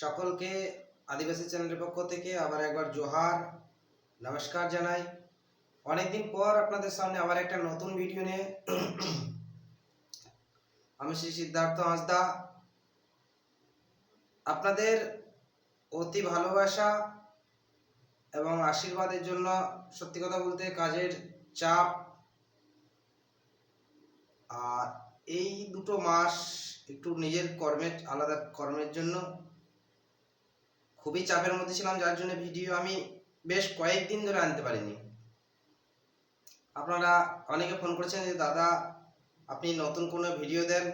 সকলকে আদিবাসী চ্যানেলের পক্ষ থেকে আবার একবার জোহার, নমস্কার জানাই। অনেকদিন পর আপনাদের সামনে আবার একটা নতুন ভিডিও নিয়ে আমি শ্রী সিদ্ধার্থ হাঁসদা। আপনাদের অতি ভালোবাসা এবং আশীর্বাদের জন্য সত্যি কথা বলতে কাজের চাপ। আর এই দুটো মাস একটু নিজের কর্মের, আলাদা কর্মের জন্য খুবই চাপের মধ্যে ছিলাম, যার জন্য ভিডিও আমি বেশ কয়েকদিন ধরে আনতে পারিনি। আপনারা অনেকে ফোন করেছেন যে, দাদা, আপনি নতুন কোনো ভিডিও দেন।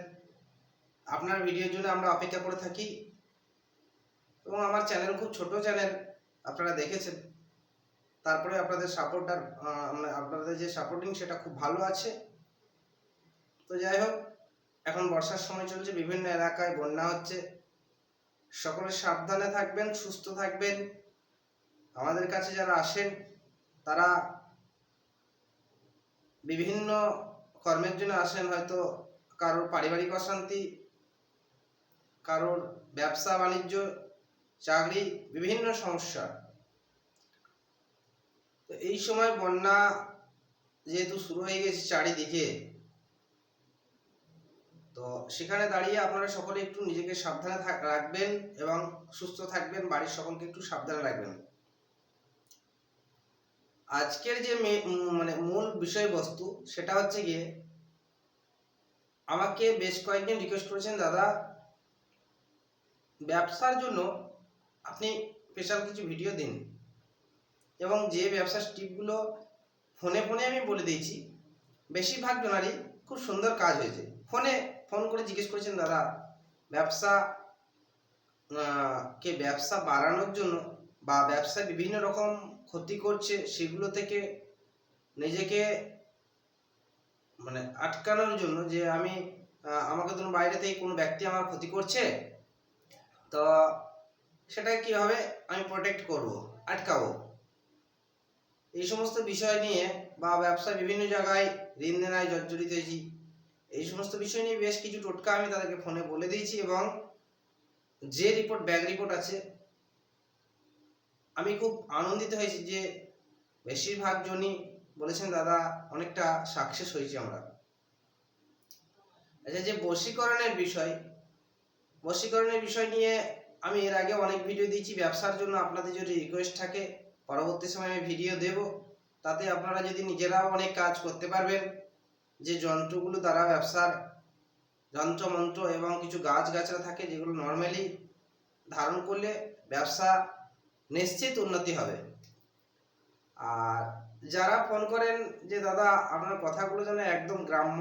আপনার ভিডিওর জন্য আমরা অপেক্ষা করে থাকি। এবং আমার চ্যানেল খুব ছোট চ্যানেল আপনারা দেখেছেন। তারপরে আপনাদের সাপোর্ট আর আপনাদের যে সাপোর্টিং সেটা খুব ভালো আছে। তো যাই হোক, এখন বর্ষার সময় চলছে, বিভিন্ন এলাকায় বন্যা হচ্ছে। সকলে সাবধানে থাকবেন, সুস্থ থাকবেন। আমাদের কাছে যারা আসেন, তারা বিভিন্ন কর্মের জন্য আসেন। হয়তো কারোর পারিবারিক অশান্তি, কারোর ব্যবসা, বাণিজ্য, চাকরি, বিভিন্ন সমস্যা। তো এই সময় বন্যা যেহেতু শুরু হয়ে গেছে চারিদিকে তো সেখানে দাঁড়িয়ে আপনারা সকলে একটু নিজেকে সাবধানে রাখবেন এবং সুস্থ থাকবেন, বাড়ির সকলকে একটু সাবধানে রাখবেন। আজকের যে মানে মূল বিষয়বস্তু সেটা হচ্ছে গিয়ে, আমাকে বেশ কয়েকদিন রিকোয়েস্ট করেছেন, দাদা, ব্যবসার জন্য আপনি স্পেশাল কিছু ভিডিও দিন। এবং যে ব্যবসার টিপগুলো ফোনে ফোনে আমি বলে দিয়েছি, বেশিরভাগ জনারই খুব সুন্দর কাজ হয়েছে। ফোনে ফোন করে জিজ্ঞেস করেছেন, দাদা, ব্যবসা কে ব্যবসা বাড়ানোর জন্য বা ব্যবসায় বিভিন্ন রকম ক্ষতি করছে সেগুলো থেকে নিজেকে মানে আটকানোর জন্য যে আমি আমাকে ধরুন বাইরে থেকে কোনো ব্যক্তি আমার ক্ষতি করছে, তো সেটা কীভাবে আমি প্রোটেক্ট করব, আটকাবো? এই সমস্ত বিষয় নিয়ে বা ব্যবসা বিভিন্ন জায়গায় ঋণ দেনায় জর্জরিত হয়েছি। এই সমস্ত বিষয় নিয়ে বেশ কিছু টোটকা আমি তাদেরকে ফোনে বলে দিয়েছি এবং যে রিপোর্ট ব্যাগ রিপোর্ট আছে, আমি খুব আনন্দিত হয়েছি যে বেশিরভাগ জনই বলেছেন, দাদা, অনেকটা সাকসেস হয়েছি আমরা। আচ্ছা যে বশীকরণের বিষয় বশীকরণের বিষয় নিয়ে আমি এর আগে অনেক ভিডিও দিয়েছি। ব্যবসার জন্য আপনাদের যদি রিকোয়েস্ট থাকে, পরবর্তী সময়ে আমি ভিডিও দেব। তাতে আপনারা যদি নিজেরাও অনেক কাজ করতে পারবেন। যে যন্ত্রগুলো দ্বারা ব্যবসার যন্ত্রমন্ত্র এবং কিছু গাছ গাছরা থাকে, যেগুলো নর্মালি ধারণ করলে ব্যবসা নিশ্চিত উন্নতি হবে। আর যারা ফোন করেন যে, দাদা, আপনার কথাগুলো যেন একদম গ্রাম্য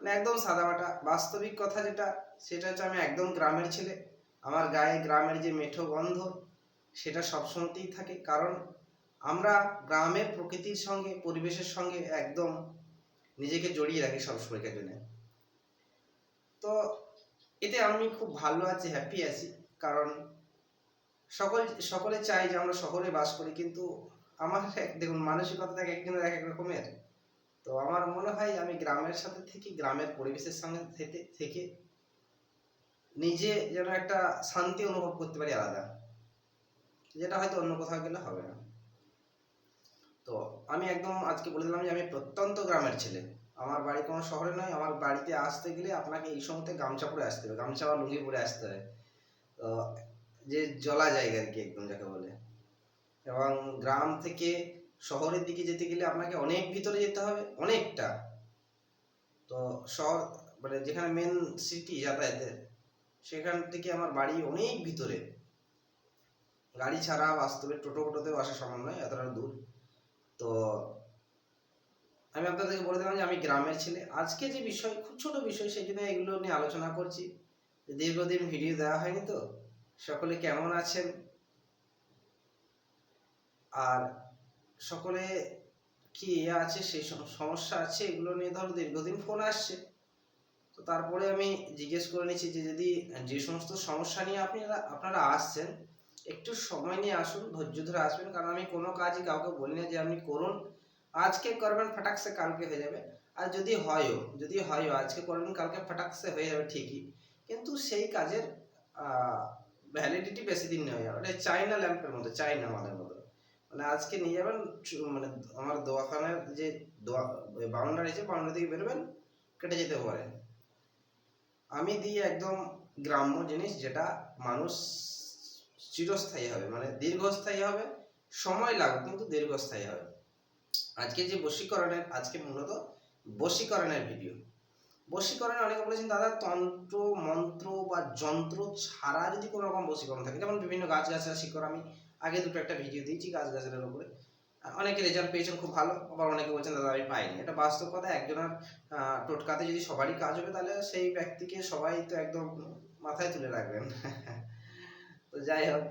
মানে একদম সাদামাটা, বাস্তবিক কথা যেটা, সেটা হচ্ছে আমি একদম গ্রামের ছেলে। আমার গায়ে গ্রামের যে মেঠো গন্ধ, সেটা সবসময়তেই থাকে। কারণ আমরা গ্রামের প্রকৃতির সঙ্গে, পরিবেশের সঙ্গে একদম নিজেকে জড়িয়ে রাখি সবসময়ের জন্য তো এতে আমি খুব ভালো আছি হ্যাপি আছি। কারণ সকল, সকলে চাই যে আমরা শহরে বাস করি, কিন্তু আমার দেখুন, মানসিকতা থাকে একজনের এক এক রকমের। তো আমার মনে হয় আমি গ্রামের সাথে থেকে, গ্রামের পরিবেশের সঙ্গে থেকে থেকে নিজে যেন একটা শান্তি অনুভব করতে পারি আলাদা। যেটা হয়তো অন্য কোথাও গেলে হবে না। তো আমি একদম আজকে বলে দিলাম যে আমি প্রত্যন্ত গ্রামের ছেলে। আমার বাড়ি কোনো শহরে নয়, আমার বাড়িতে আসতে গেলে আপনাকে এই সময়তে গামছা পরে আসতে হবে, গামছা বা লুঙ্গি পরে আসতে হয় তো যে জলা জায়গা আর কি একদম যাকে বলে। এবং গ্রাম থেকে শহরের দিকে যেতে গেলে আপনাকে অনেক ভিতরে যেতে হবে, অনেকটা। তো শহর মানে যেখানে মেন সিটি যাতায়াতের, সেখান থেকে আমার বাড়ি অনেক ভিতরে। গাড়ি ছাড়া বাস্তবে টোটো ফোটোতেও আসা সম্ভব নয়, এতটা দূর। তো আমি আপনাদেরকে বলে দিলাম যে আমি গ্রামের ছেলে। আজকে যে বিষয়, খুব ছোট বিষয়, সেই জন্য এগুলো নিয়ে আলোচনা করছি। দীর্ঘদিন ভিডিও দেওয়া হয়নি তো, সকলে কেমন আছেন? আর সকলে কি ইয়ে আছে সেই সম- সমস্যা আছে, এগুলো নিয়ে ধরো দীর্ঘদিন ফোন আসছে। তো তারপরে আমি জিজ্ঞেস করে নিচ্ছি যে যদি যে সমস্ত সমস্যা নিয়ে আপনারা আপনারা আসছেন একটু সময় নিয়ে আসুন, ধৈর্য ধরে আসবেন, কারণ আমি কোনো কাজই কাউকে বলি না যে আপনি করুন। আজকে করবেন, ফটাকসে কালকে হয়ে যাবে। আর যদি হয়ও যদি হয়ও, আজকে করবেন, কালকে ফটাকসে হয়ে যাবে ঠিকই। কিন্তু সেই কাজের ভ্যালিডিটি বেশি দিন নেই ওটা চাইনা ল্যাম্পের মতো চাইনা মালের মতো। মানে আজকে নিয়ে যাবেন মানে আমার দোয়াখানার যে দোয়া বাউন্ডারি আছে বাউন্ডারি থেকে বেরোবেন, কেটে যেতে পারে। আমি দিই একদম গ্রাম্য জিনিস যেটা মানুষ চিরস্থায়ী হবে মানে দীর্ঘস্থায়ী হবে, সময় লাগবে কিন্তু দীর্ঘস্থায়ী হবে। আজকে যে বশীকরণের, আজকে মূলত বশীকরণের ভিডিও বশীকরণে অনেকে বলেছেন, দাদা, তন্ত্র, মন্ত্র বা যন্ত্র ছাড়া যদি কোনো রকম বশীকরণ থাকে, যেমন বিভিন্ন গাছ গাছরা শিকড়, আমি আগে দুটো একটা ভিডিও দিয়েছি গাছ গাছের উপরে। অনেকে রেজাল্ট পেয়েছেন খুব ভালো, আবার অনেকে বলছেন, দাদা, আমি পাইনি। এটা বাস্তব কথা, একজনের টোটকাতে যদি সবারই কাজ হবে, তাহলে সেই ব্যক্তিকে সবাই তো একদম মাথায় তুলে রাখবেন। তো যাই হোক,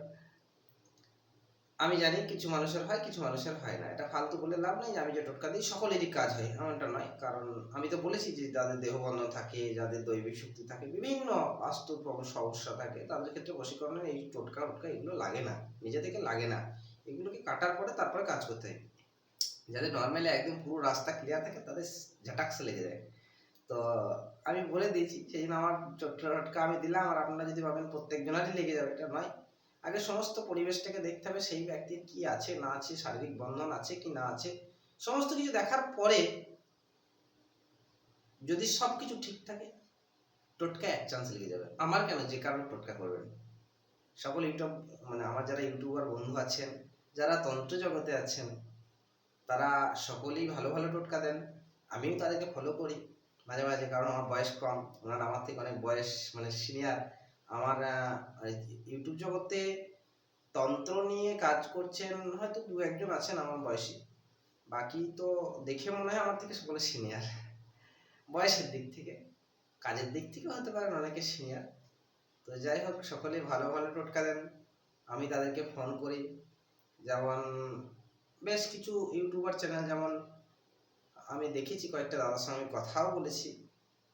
আমি জানি কিছু মানুষের হয়, কিছু মানুষের হয় না। এটা ফালতু বলে লাভ নেই, আমি যে টোটকা দিই সকলেরই কাজ হয়, এমনটা নয়। কারণ আমি তো বলেছি যে যাদের দেহবন্ধন থাকে, যাদের দৈবিক শক্তি থাকে, বিভিন্ন বাস্তু সমস্যা থাকে, তাদের ক্ষেত্রে বশীকরণের এই টোটকা টোটকা এগুলো লাগে না, নিজে থেকে লাগে না। এগুলোকে কাটার পরে তারপরে কাজ করতে হয়। যাদের নর্মালি একদম পুরো রাস্তা ক্লিয়ার থাকে, তাদের ঝাটাক্স লেগে যায়। তো আমি বলে দিয়েছি, সেই জন্য আমার টোটকা আমি দিলাম, আর আপনারা যদি ভাবেন প্রত্যেকজনারই লেগে যাবে, এটা নয়। আগে সমস্ত পরিবেশটাকে দেখতে হবে, সেই ব্যক্তির কি আছে, না আছে, শারীরিক বন্ধন আছে কি না আছে। সমস্ত কিছু দেখার পরে যদি সব কিছু ঠিক থাকে, টোটকা এক চান্স লেগে যাবে। আমার কেন? যে কারণে টোটকা করবেন। সকল ইউটিউব মানে আমার যারা ইউটিউবার বন্ধু আছেন, যারা তন্ত্র জগতে আছেন, তারা সকলেই ভালো ভালো টোটকা দেন। আমিও তাদেরকে ফলো করি। মাঝে মাঝে কারণ আমার বয়স কম, ওনারা আমার থেকে অনেক বয়স মানে সিনিয়র আমার ইউটিউব জগতে তন্ত্র নিয়ে কাজ করছেন হয়তো দু একজন আছেন আমার বয়সী। বাকি তো দেখে মনে হয় আমার থেকে সকলে সিনিয়র বয়সের দিক থেকে, কাজের দিক থেকে হতে পারেন অনেকে সিনিয়র তো যাই হোক সকলে ভালো ভালো টোটকা দেন। আমি তাদেরকে ফোন করি। যেমন বেশ কিছু ইউটিউবার চ্যানেল যেমন আমি দেখেছি কয়েকটা দাদার সঙ্গে আমি কথাও বলেছি।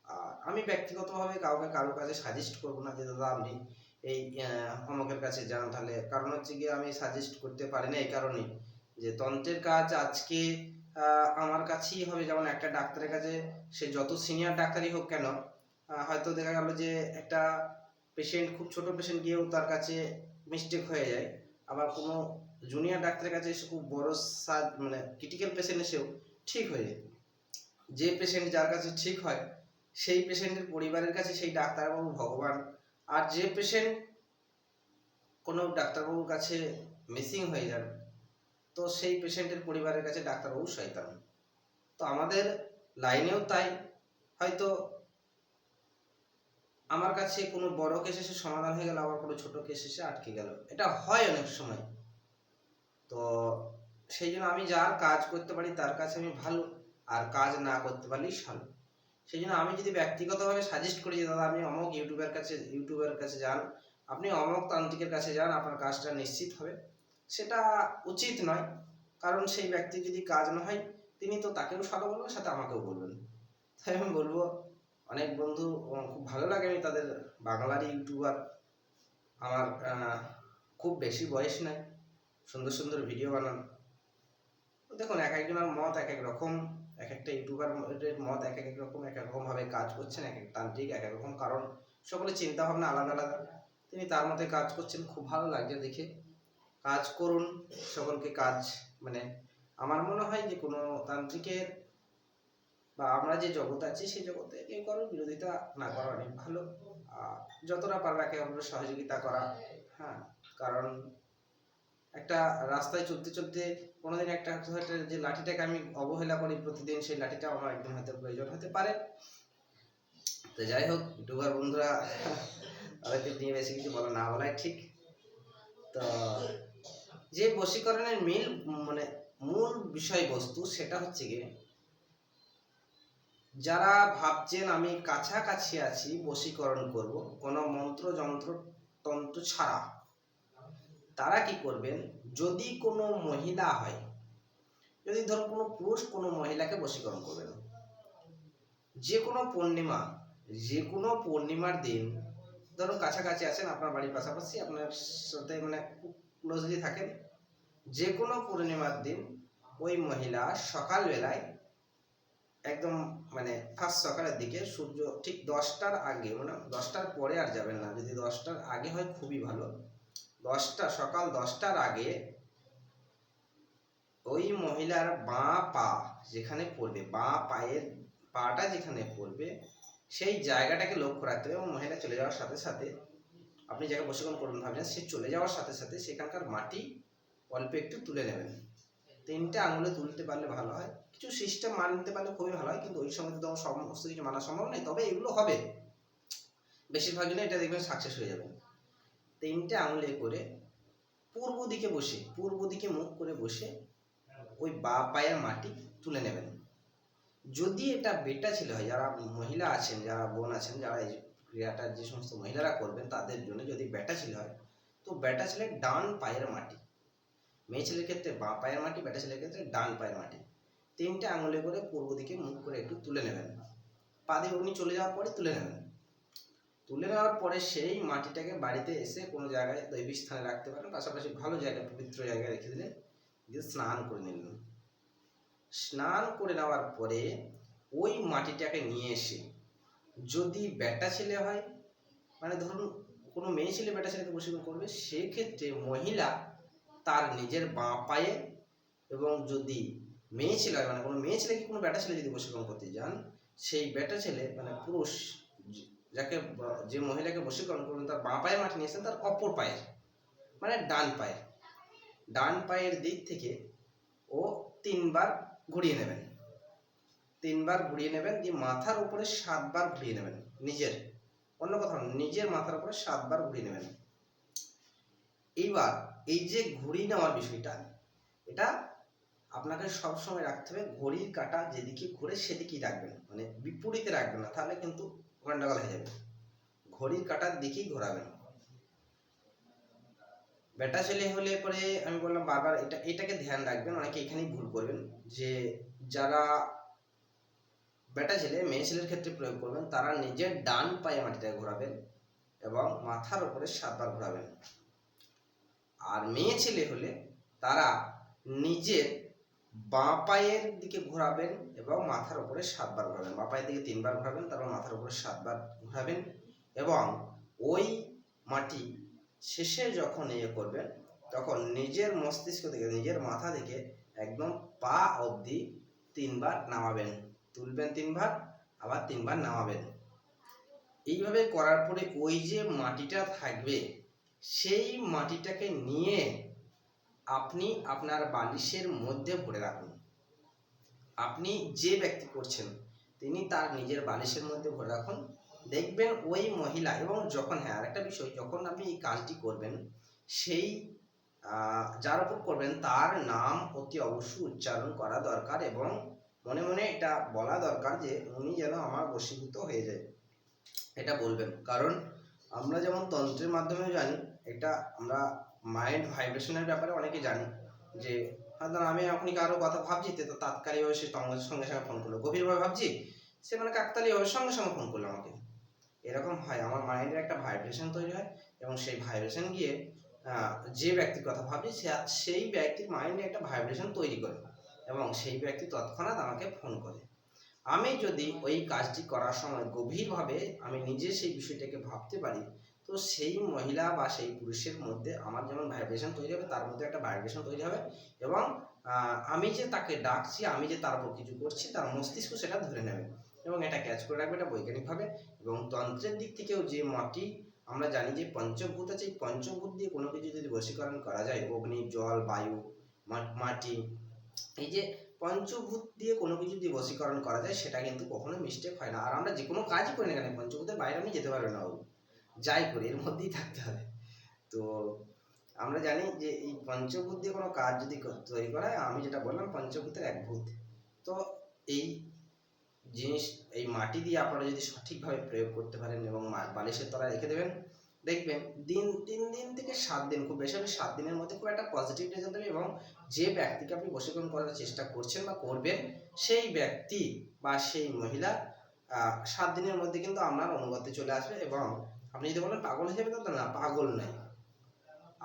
আর আমি ব্যক্তিগতভাবে কাউকে কারও কাছে সাজেস্ট করব না যে, দাদা, আপনি এই অমুকের কাছে যান তাহলে। কারণ হচ্ছে গিয়ে আমি সাজেস্ট করতে পারি না এই কারণেই যে, তন্ত্রের কাজ আজকে আমার কাছেই হবে। যেমন একটা ডাক্তারের কাছে, সে যত সিনিয়র ডাক্তারই হোক কেন হয়তো দেখা গেল যে, একটা পেশেন্ট খুব ছোট পেশেন্ট গিয়েও তার কাছে মিস্টেক হয়ে যায়। আবার কোনো জুনিয়র ডাক্তারের কাছে এসে খুব বড় সাজ মানে ক্রিটিক্যাল পেশেন্ট এসেও ঠিক হয়ে যায় যে পেশেন্ট যার কাছে ঠিক হয়, সেই পেশেন্টের পরিবারের কাছে সেই ডাক্তারবাবু ভগবান। আর যে পেশেন্ট কোনো ডাক্তারবাবুর কাছে মিসিং হয়ে যান তো সেই পেশেন্টের পরিবারের কাছে ডাক্তারবাবু শয়তান। তো আমাদের লাইনেও তাই। হয়তো আমার কাছে কোনো বড় কেস এসে সমাধান হয়ে গেল, আবার কোনো ছোট কেস এসে আটকে গেল। এটা হয় অনেক সময়। তো সেই জন্য আমি যার কাজ করতে পারি, তার কাছে আমি ভালো, আর কাজ না করতে পারলেই ভালো সেই জন্য আমি যদি ব্যক্তিগতভাবে সাজেস্ট করি যে, দাদা, আপনি অমুক ইউটিউবের কাছে ইউটিউবের কাছে যান, আপনি অমুক তান্ত্রিকের কাছে যান, আপনার কাজটা নিশ্চিত হবে। সেটা উচিত নয়, কারণ সেই ব্যক্তি যদি কাজ না হয়, তিনি তো তাকেও ভালো বলবেন, সাথে আমাকেও বলবেন। তাই আমি বলব, অনেক বন্ধু খুব ভালো লাগে আমি তাদের বাংলারই ইউটিউবার। আমার খুব বেশি বয়স নাই। সুন্দর সুন্দর ভিডিও বানান। দেখুন, এক একজনের মত এক এক রকম, এক একটা ইউটিউবার মত এক এক রকম, এক এক রকম ভাবে কাজ করছেন, এক এক তান্ত্রিক, এক এক রকম কারণ সকলের চিন্তা ভাবনা আলাদা আলাদা। তিনি তার মধ্যে কাজ করছেন, খুব ভালো লাগছে দেখে। কাজ করুন, সকলকে কাজ মানে আমার মনে হয় যে কোনো তান্ত্রিকের বা আমরা যে জগতে আছি, সেই জগতে কেউ কারোর বিরোধিতা না করা অনেক ভালো। যতটা পারবে একে অপরের সহযোগিতা করা হ্যাঁ। কারণ একটা রাস্তায় চলতে চলতে কোনোদিন একটা হয়তো যে লাঠিটাকে আমি অবহেলা করি প্রতিদিন, সেই লাঠিটা আমার একদিন হয়তো প্রয়োজন হতে পারে। তো যাই হোক, ইউটিউবার বন্ধুরা, তাদেরকে নিয়ে বেশি কিছু বলা না বলাই ঠিক। তো যে বশীকরণের মিল মানে মূল বিষয়বস্তু সেটা হচ্ছে গিয়ে, যারা ভাবছেন আমি কাছাকাছি আছি বশীকরণ করব, কোনো মন্ত্র, যন্ত্র, তন্ত্র ছাড়া তারা কি করবেন? যদি কোনো মহিলা হয়, যদি ধরুন কোনো পুরুষ কোনো মহিলাকে বশীকরণ করবেন। যে কোনো পূর্ণিমা, যে কোনো পূর্ণিমার দিন ধরুন কাছাকাছি আছেন, আপনার বাড়ির পাশাপাশি আপনার সাথে মানে ক্লোজলি থাকেন, যে কোনো পূর্ণিমার দিন ওই মহিলা সকালবেলায় একদম মানে ফার্স্ট সকালের দিকে সূর্য ঠিক দশটার আগে মানে দশটার পরে আর যাবেন না। যদি দশটার আগে হয় খুবই ভালো। দশটা, সকাল দশটার আগে ওই মহিলার বাঁ পা যেখানে পড়বে, বাঁ পায়ের পাটা যেখানে পড়বে, সেই জায়গাটাকে লক্ষ্য রাখতে হবে এবং মহিলা চলে যাওয়ার সাথে সাথে আপনি যাকে প্রশিক্ষণ করবেন ভাবছেন, সে চলে যাওয়ার সাথে সাথে সেখানকার মাটি অল্প একটু তুলে নেবেন। তিনটে আঙুলে তুলতে পারলে ভালো হয়। কিছু সিস্টেম মানতে পারলে খুবই ভালো হয়, কিন্তু ওই সময় তো সমস্ত কিছু মানা সম্ভব নয়, তবে এগুলো হবে। বেশিরভাগ জন্য এটা দেখবেন সাকসেস হয়ে যাবে। তিনটে আঙুলে করে পূর্ব দিকে বসে, পূর্ব দিকে মুখ করে বসে ওই বা পায়ের মাটি তুলে নেবেন। যদি এটা বেটা ছেলে হয়, যারা মহিলা আছেন, যারা বোন আছেন, যারা এই ক্রিয়াটা যে সমস্ত মহিলারা করবেন, তাদের জন্য যদি বেটা ছেলে হয়, তো বেটা ছেলে ডান পায়ের মাটি, মেয়ে ছেলের ক্ষেত্রে বাঁ পায়ের মাটি, বেটা ছেলের ক্ষেত্রে ডান পায়ের মাটি, তিনটে আঙুলে করে পূর্ব দিকে মুখ করে একটু তুলে নেবেন। পা দিয়ে উনি চলে যাওয়ার পরে তুলে নেবেন। তুলে নেওয়ার পরে সেই মাটিটাকে বাড়িতে এসে কোনো জায়গায় দৈবিক স্থানে রাখতে পারেন পাশাপাশি ভালো জায়গায় পবিত্র জায়গায় রেখে দিলেন, দিয়ে স্নান করে নিলেন। স্নান করে নেওয়ার পরে ওই মাটিটাকে নিয়ে এসে যদি বেটা ছেলে হয় মানে ধরুন কোনো মেয়ে ছেলে বেটা ছেলেকে প্রশিক্ষণ করবে, সেক্ষেত্রে মহিলা তার নিজের বাঁ পায়ে এবং যদি মেয়ে ছেলে হয় মানে কোনো মেয়ে ছেলেকে কোনো বেটা ছেলে যদি প্রশিক্ষণ করতে যান, সেই বেটা ছেলে মানে পুরুষ যাকে, যে মহিলাকে বশীকরণ করবেন, তার বাঁ পায়ে মাটি নিয়েছেন, তার অপর পায়ের মানে ডান পায়ে ডান পায়ের দিক থেকে ও তিনবার ঘুরিয়ে নেবেন। তিনবার ঘুরিয়ে নেবেন, দিয়ে মাথার উপরে সাতবার ঘুরিয়ে নেবেন, নিজের। অন্য কথা নিজের মাথার উপরে সাতবার ঘুরিয়ে নেবেন। এইবার এই যে ঘুরিয়ে নেওয়ার বিষয়টা, এটা আপনাকে সবসময় রাখতে হবে, ঘড়ির কাঁটা যেদিকে ঘুরে সেদিকেই রাখবেন মানে বিপরীতে রাখবেন না, তাহলে কিন্তু গন্ডগোল হয়ে যাবে। ঘড়ির কাঁটার দিকেই ঘোরাবেন বেটা ছেলে হলে পরে আমি বললাম বারবার, এটা, এটাকে ধ্যান রাখবেন, অনেকে এখানেই ভুল করবেন, যে যারা বেটা ছেলে, মেয়ে ছেলের ক্ষেত্রে প্রয়োগ করবেন, তারা নিজের ডান পায়ে মাটিটাকে ঘোরাবেন এবং মাথার উপরে সাতবার ঘোরাবেন। আর মেয়ে ছেলে হলে তারা নিজের বাঁ পায়ের দিকে ঘোরাবেন এবং মাথার উপরে সাতবার ঘোরাবেন। বাঁ পায়ের দিকে তিনবার ঘোরাবেন, তারপর মাথার উপরে সাতবার ঘোরাবেন এবং ওই মাটি শেষে যখন ইয়ে করবেন, তখন নিজের মস্তিষ্ক থেকে, নিজের মাথা থেকে একদম পা অবধি তিনবার নামাবেন। তুলবেন তিনবার, আবার তিনবার নামাবেন। এইভাবে করার পরে ওই যে মাটিটা থাকবে, সেই মাটিটাকে নিয়ে আপনি আপনার বালিশের মধ্যে ভরে রাখুন। আপনি যে ব্যক্তি করছেন, তিনি তার নিজের বালিশের মধ্যে ভরে রাখুন। দেখবেন ওই মহিলা এবং যখন হ্যাঁ আরেকটা বিষয়, যখন আপনি এই কাজটি করবেন, সেই যার উপর করবেন, তার নাম অতি অবশ্যই উচ্চারণ করা দরকার এবং মনে মনে এটা বলা দরকার যে উনি যেন আমার বশীভূত হয়ে যায়। এটা বলবেন। কারণ আমরা যেমন তন্ত্রের মাধ্যমে জানি, এটা আমরা মাইন্ড ভাইব্রেশনের ব্যাপারে অনেকে জানি যে হয়তো আমি এখনই কারও কথা ভাবছি, তো তাৎকালিকভাবে সে সঙ্গে সঙ্গে ফোন করল। গভীরভাবে ভাবছি? সে মানে কাকতালীয়ভাবে সঙ্গে সঙ্গে ফোন করল আমাকে। এরকম হয়, আমার মাইন্ডের একটা ভাইব্রেশন তৈরি হয় এবং সেই ভাইব্রেশন গিয়ে যে ব্যক্তির কথা ভাবছি, সে- সেই ব্যক্তির মাইন্ডে একটা ভাইব্রেশন তৈরি করে এবং সেই ব্যক্তি তৎক্ষণাৎ আমাকে ফোন করে। আমি যদি ওই কাজটি করার সময় গভীরভাবে আমি নিজে সেই বিষয়টাকে ভাবতে পারি তো সেই মহিলা বা সেই পুরুষের মধ্যে আমার যেমন ভাইব্রেশন তৈরি হবে, তার মধ্যে একটা ভাইব্রেশন তৈরি হবে এবং আমি যে তাকে ডাকছি, আমি যে তার উপর কিছু করছি, তার মস্তিষ্ক সেটা ধরে নেবে এবং এটা ক্যাচ করে রাখবে, এটা বৈজ্ঞানিকভাবে এবং তন্ত্রের দিক থেকেও যে মাটি আমরা জানি যে পঞ্চভূত আছে, এই পঞ্চভূত দিয়ে কোনো কিছু যদি বশীকরণ করা যায়, অগ্নি, জল, বায়ু মাটি, এই যে পঞ্চভূত দিয়ে কোনো কিছু যদি বশীকরণ করা যায়, সেটা কিন্তু কখনো মিস্টেক হয় না। আর আমরা যে কোনো কাজই করি না কেন, পঞ্চভূতের বাইরে আমি যেতে পারব না যাই করি, এর মধ্যেই থাকতে হবে। তো আমরা জানি যে এই পঞ্চভূত দিয়ে কোনো কাজ যদি তৈরি করা হয়, আমি যেটা বললাম পঞ্চভূতের এক ভূত। তো এই জিনিস, এই মাটি দিয়ে আপনারা যদি সঠিকভাবে প্রয়োগ করতে পারেন এবং বালিশের তলায় রেখে দেবেন, দেখবেন দিন, তিন দিন থেকে সাত দিন, খুব বেশি হলে সাত দিনের মধ্যে খুব একটা পজিটিভ রেজাল্ট দেবে এবং যে ব্যক্তিকে আপনি বশীকরণ করার চেষ্টা করছেন বা করবেন, সেই ব্যক্তি বা সেই মহিলা সাত দিনের মধ্যে কিন্তু আপনার অনুগত্যে চলে আসবে এবং আপনি যদি বলেন পাগল হয়ে যাবে তো না, পাগল নয়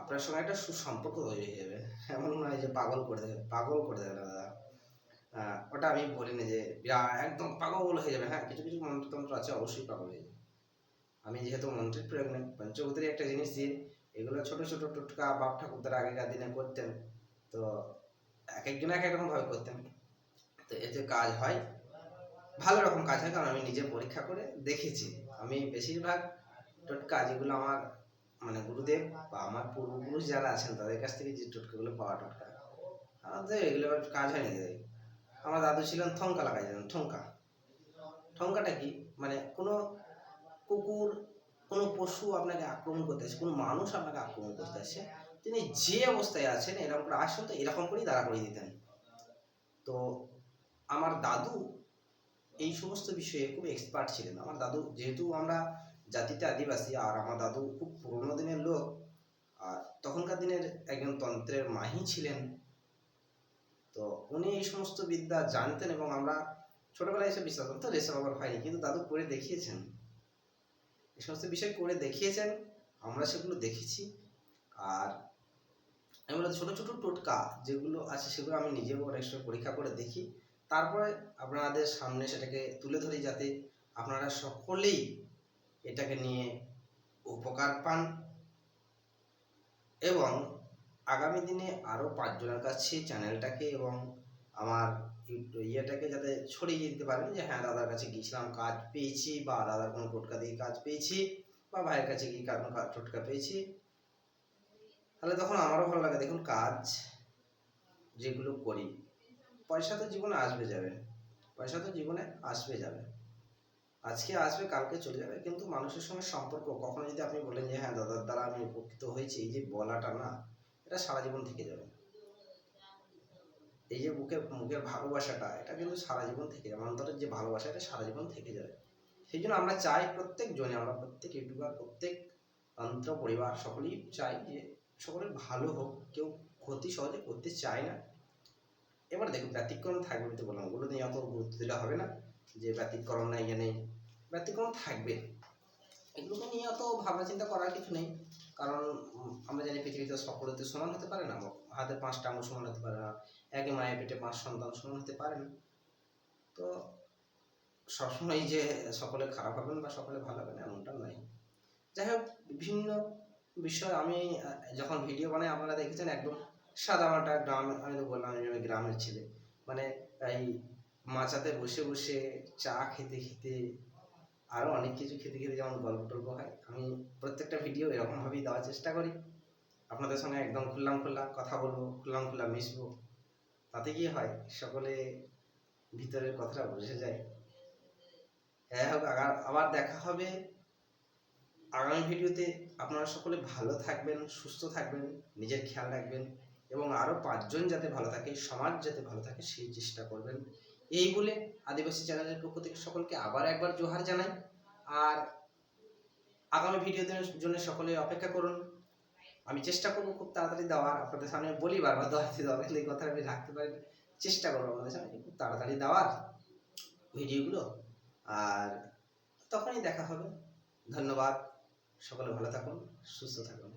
আপনার সঙ্গে একটা সুসম্পর্ক তৈরি হয়ে যাবে। এমন নয় যে পাগল করে দেবে, পাগল করে দেবে না দাদা। ওটা আমি বলিনি যে বিরাট একদম পাগল হয়ে যাবে। হ্যাঁ কিছু কিছু মন্ত্রতন্ত্র আছে, অবশ্যই পাগল হয়ে যাবে। আমি যেহেতু মন্ত্রের প্রয়োগ নেই পঞ্চভূতের একটা জিনিস দিয়ে এগুলো ছোট ছোট টোটকা বাপ ঠাকুরদার আগেকার দিনে করতেন। তো এক একজন এক এক রকম ভাবে করতেন। তো এতে কাজ হয়, ভালো রকম কাজ হয়, কারণ আমি নিজে পরীক্ষা করে দেখেছি। আমি বেশিরভাগ টোটকা, যেগুলো আমার মানে গুরুদেব বা আমার পূর্বপুরুষ যারা আছেন, তাদের কাছ থেকে যে টোটকাগুলো পাওয়া টোটকা। আমাদের এগুলো কাজ হয় নাকি আমার দাদু ছিলেন থঙ্কা লাগাইতেন ঠঙ্কা ঠঙ্কাটা কি? মানে কোনো কুকুর, কোনো পশু আপনাকে আক্রমণ করতে আসছে কোনো মানুষ আপনাকে আক্রমণ করতে আসছে তিনি যে অবস্থায় আছেন, এরকম করে আসুন তো, এরকম করেই দাঁড়া করে দিতেন। তো আমার দাদু এই সমস্ত বিষয়ে খুব এক্সপার্ট ছিলেন। আমার দাদু, যেহেতু আমরা জাতিতে আদিবাসী আর আমার দাদু খুব পুরোনো দিনের লোক। আর তখনকার দিনের একজন তন্ত্রের মাহি ছিলেন। তো উনি এই সমস্ত বিদ্যা জানতেন এবং আমরা ছোটবেলায় এসে বিশ্বাস করতাম তো এসব আবার হয়নি। কিন্তু দাদু করে দেখিয়েছেন। এই সমস্ত বিষয় করে দেখিয়েছেন, আমরা সেগুলো দেখেছি। আর এগুলো ছোট ছোট টোটকা যেগুলো আছে, সেগুলো আমি নিজেও অনেক সময় পরীক্ষা করে দেখি। তারপরে আপনাদের সামনে সেটাকে তুলে ধরি যাতে আপনারা সকলেই এটাকে নিয়ে উপকার পান এবং আগামী দিনে আরও পাঁচজনের কাছে চ্যানেলটাকে এবং আমার ইয়েটাকে যাতে ছড়িয়ে দিতে পারেন যে হ্যাঁ দাদার কাছে গিয়েছিলাম, কাজ পেয়েছি বা দাদার কোনো টোটকা দিয়ে কাজ পেয়েছি বা ভাইয়ের কাছে গিয়ে কাজ টোটকা পেয়েছি। তাহলে তখন আমারও ভালো লাগে। দেখুন, কাজ যেগুলো করি, পয়সা তো জীবনে আসবে যাবে। পয়সা তো জীবনে আসবে যাবে। আজকে আসবে, কালকে চলে যাবে। কিন্তু মানুষের সঙ্গে সম্পর্ক, কখনো যদি আপনি বলেন যে হ্যাঁ দাদার দ্বারা আমি উপকৃত হয়েছি। এই যে বলাটা না, এটা সারা জীবন থেকে যাবে। এই যে বুকের, মুখের ভালোবাসাটা, এটা কিন্তু সারা জীবন থেকে যাবে। অন্তরের যে ভালোবাসা, এটা সারা জীবন থেকে যাবে। সেই জন্য আমরা চাই প্রত্যেক জনে আমরা প্রত্যেক ইউটিউবার, প্রত্যেক তন্ত্র পরিবার, সকলেই চাই যে সকলের ভালো হোক। কেউ ক্ষতি সহজে করতে চায় না। এবার দেখুন, ব্যতিক্রম থাকবে তো বললাম। ওগুলো নিয়ে অত গুরুত্ব দিলে হবে না যে, ব্যতিক্রম নেই। ব্যতিক্রম থাকবে। এগুলোকে নিয়ে অত ভাবনা চিন্তা করার কিছু নেই। কারণ আমরা জানি পৃথিবীতে তো সমান হতে পারে না। হাতে পাঁচটা আঙুল সমান হতে পারে না। একই মায়ের পেটে পাঁচ সন্তান সমান হতে পারে না। তো সবসময় যে সকলে খারাপ হবেন বা সকলে ভালো হবেন এমনটা নয়। যাই হোক, বিভিন্ন বিষয় আমি যখন ভিডিও বানাই আপনারা দেখেছেন একদম সাদামাটা গ্রাম, আমি তো বললাম যে আমি গ্রামের ছেলে। মানে এই মাচাতে বসে বসে চা খেতে খেতে আরও অনেক কিছু খেতে খেতে যেমন গল্প টল্প হয়, আমি প্রত্যেকটা ভিডিও এরকমভাবেই দেওয়ার চেষ্টা করি। আপনাদের সঙ্গে একদম খুললাম খুল্লা কথা বলব, খুললাম খুল্লা মিশবো। তাতে কি হয়, সকলে ভিতরের কথাটা বুঝে যায়। যাই হোক আবার দেখা হবে আগামী ভিডিওতে আপনারা সকলে ভালো থাকবেন, সুস্থ থাকবেন, নিজের খেয়াল রাখবেন এবং আরও পাঁচজন যাতে ভালো থাকে, সমাজ যাতে ভালো থাকে, সেই চেষ্টা করবেন। এই বলে আদিবাসী চ্যানেলের পক্ষ থেকে সকলকে আবার একবার জোহার জানাই। আর আগামী ভিডিওদের জন্য সকলে অপেক্ষা করুন। আমি চেষ্টা করব খুব তাড়াতাড়ি দেওয়ার। আপনাদের সামনে বলি বারবার দেওয়াতে দেওয়া কিন্তু এই কথা আমি রাখতে পারি চেষ্টা করব আপনাদের সামনে খুব তাড়াতাড়ি দেওয়ার ভিডিওগুলো আর তখনই দেখা হবে। ধন্যবাদ। সকলে ভালো থাকুন, সুস্থ থাকুন।